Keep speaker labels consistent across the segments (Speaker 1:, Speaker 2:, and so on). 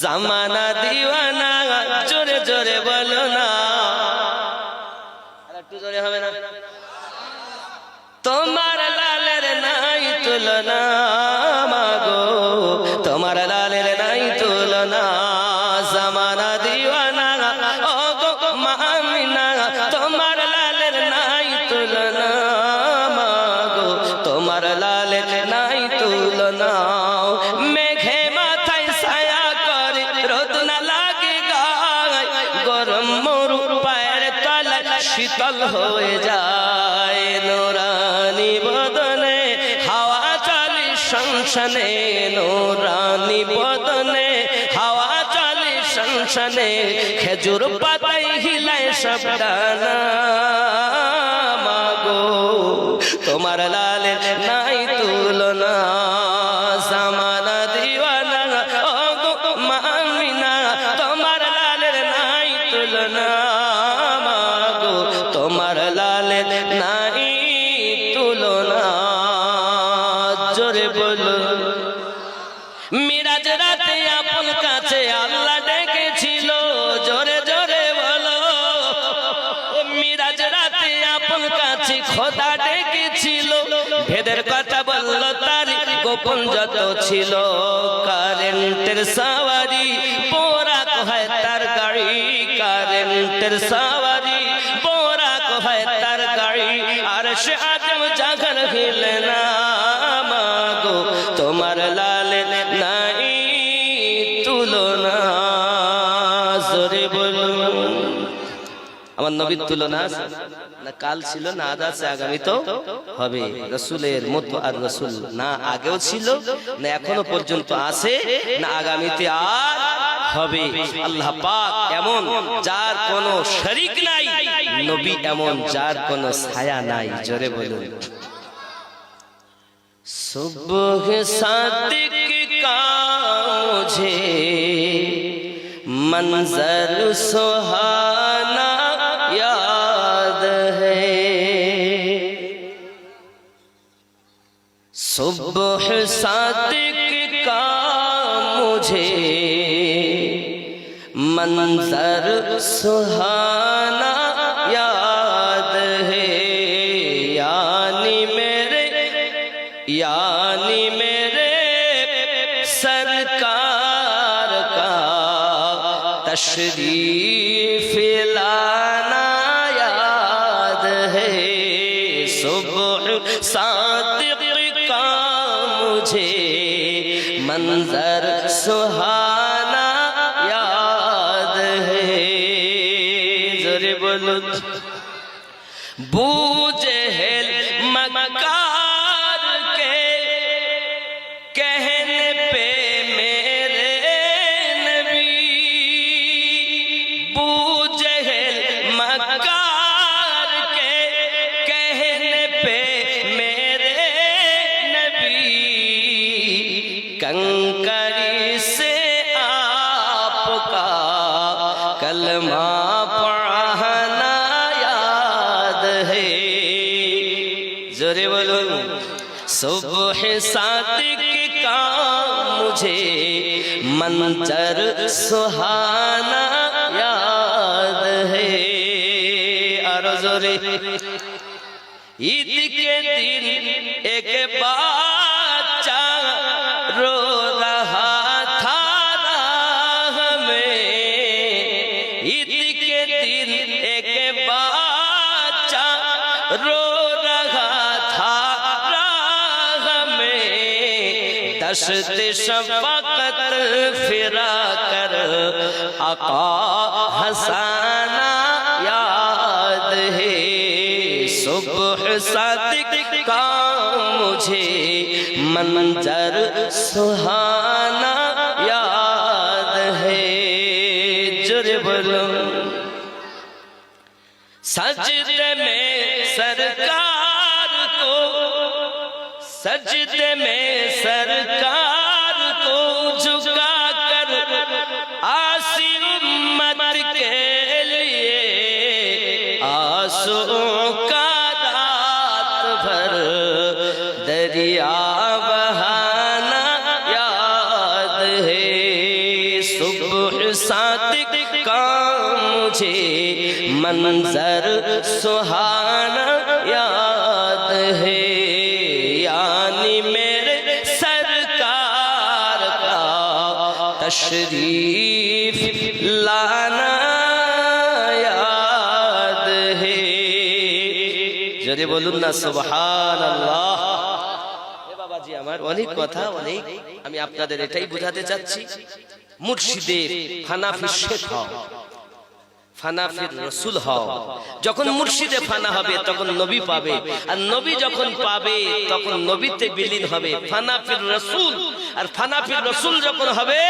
Speaker 1: জামানা দিওয়ানা জোরে জোরে বলো না। জোরে হবে না? তোমার লালের নাই তুলনা। শীতল হয়ে যায় নোরানি বদনে, হাওয়া চলে সংসনে নোরানি বদনে, হাওয়া চলে সংসনে খেজুর পাতাই হিলায় সব মাগো, তোমার লালের নাই তুলনা। নাই তুলনা, জোরে মিরাজ রাতে আপন কাছে আল্লাহ ডেকেছিল, জোরে জোরে বলো। মিরাজ রাতে আপন কাছে খোদা ডেকেছিল, ভেদের কথা বলল তার গোপন যত ছিল। কারেন্টের সাওয়ারি পোরা তার গাড়ি, কারেন্টের সাওয়ারি। সে আজম জাগর হিলে না, মাগো, তোমার লাল নাই তুলনা। জোরে বলুন। আমার নবীর তুলনা না, কাল ছিল, না আজ আছে, আগামী তো হবে। রসুলের মতো আর রসুল না আগেও ছিল, না এখনও পর্যন্ত আছে, না আগামীতে আর হবে। আল্লাহ পাক এমন, যার কোনো শরিক নাই নবী এমন, যার কোন ছায়া নাই, জোরে বলুন। সুবহ সাদিক কাঝে মনজর সোহানা ইয়াদ হে। সুবহ সাদিক কাঝে মনজর সোহানা यानी मेरे सरकार का तशरीफ लाना याद है सुबह सादिक का मुझे मंजर सुहाना کنکری سے آپ کا کلمہ پڑھنا یاد ہے زورے بولو صبح صادق کا مجھے منظر سہانا یاد ہے اور زورے عید کے دن ایک رو رہا تھا راہ میں۔ دست شفقت فرا کر۔ آقا ہسانا یاد ہے۔ صبح صادق کا مجھے منظر سہانا سجدے میں سرکار کو جھکا کر آسی امت کے لیے آسوں کا دات بھر دریا بہانا یاد ہے۔ صبح ساتھ کا مجھے منظر سہانا یاد ہے۔ যদি বলুন না সুবহান আল্লাহ বাবাজি, আমার অনেক কথা, অনেক। আমি আপনাদের এটাই বোঝাতে চাচ্ছি। মুর্শিদের খানাফি শেখ। হওয়া ফানাফির রসুল হও। যখন মুর্শিদে ফানা হবে তখন নবী পাবে। আর নবী যখন পাবে তখন নবীতে বিলীন হবে। ফানাফির রসুল। আর ফানাফির রসুল যখন হবে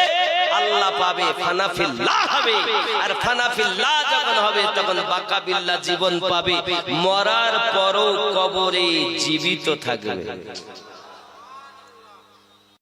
Speaker 1: আল্লাহ পাবে। ফানাফিল্লাহ হবে। আর ফানাফিল্লাহ যখন হবে তখন বাকা বিল্লাহ জীবন পাবে। মরার পরও কবরে জীবিত থাকবে।